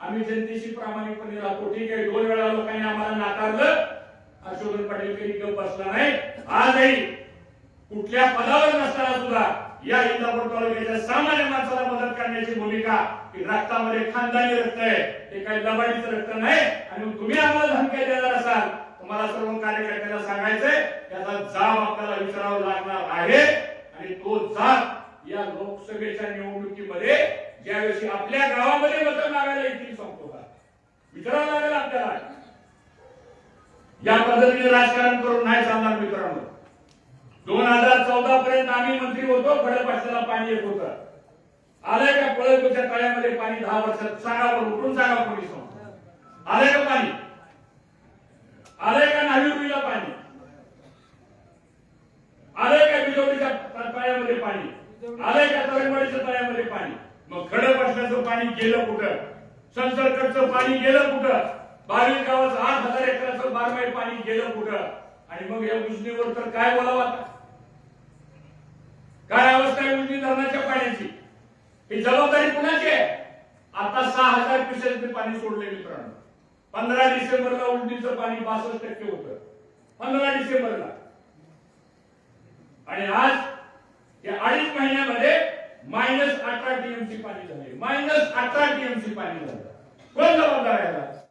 आम्ही जनतेशी प्रामाणिकपणे राहतो ठीक आहे? दोन वेळा लोकांनी आम्हाला नाकारलं. हर्षवर्धन पाटील कधी गप बसला नाही. आजही कुठल्या पदावर नसताना सुद्धा या इंदापूर तालुक्याच्या सामान्य माणसाला मदत करण्याची भूमिका ही रक्तामध्ये खानदानी रक्त आहे. ते काही लबाडीचं रक्त नाही. आणि तुम्ही आम्हाला धमक्या देणार असाल तुम्हाला सर्व कार्यकर्त्यांना सांगायचंय त्याचा जाब आपल्याला विचारावा लागणार आहे. आणि तो जाब या लोकसभेच्या निवडणुकीमध्ये ज्यावेळी आपल्या गावामध्ये मतं मागायला येतील सांगतो का? विचारावं लागेल आपल्याला. या पद्धतीने राजकारण करून नाही चालणार मित्रांनो. दोन हजार चौदा पर्यंत आम्ही मंत्री होतो खडकवासल्याला पाणी येत होतं. आलंय का पळतच्या तळ्यामध्ये पाणी दहा वर्षात? सांगा उठून सांगा कोणी सांग आलंय का पाणी? आलंय का नाविरुलीला पाणी? आलंय का बिजोडीच्या तळ्यामध्ये पाणी? आलंय का तरंगवाडीच्या पाणी. मग खडकवासल्याचं पाणी गेलं कुठं? संसर्गचं पाणी गेलं कुठं? बावीस गावाचं आठ हजार एकराचं बारमाही पाणी गेलं कुठं? आणि मग या उजनीवर तर काय बोलावं आता? काय अवस्था आहे उजनी धरणाच्या पाण्याची? ही जबाबदारी कुणाची आहे? आता सहा हजार क्युसेक पाणी सोडले मित्रांनो. पंधरा डिसेंबरला उजनीचं पाणी बासष्ट टक्के होतं. पंधरा डिसेंबरला. आणि आज या अडीच महिन्यामध्ये मायनस अठरा टीएमसी पाणी झाले मायनस अठरा टीएमसी पाणी झालं कोण जबाबदार आहे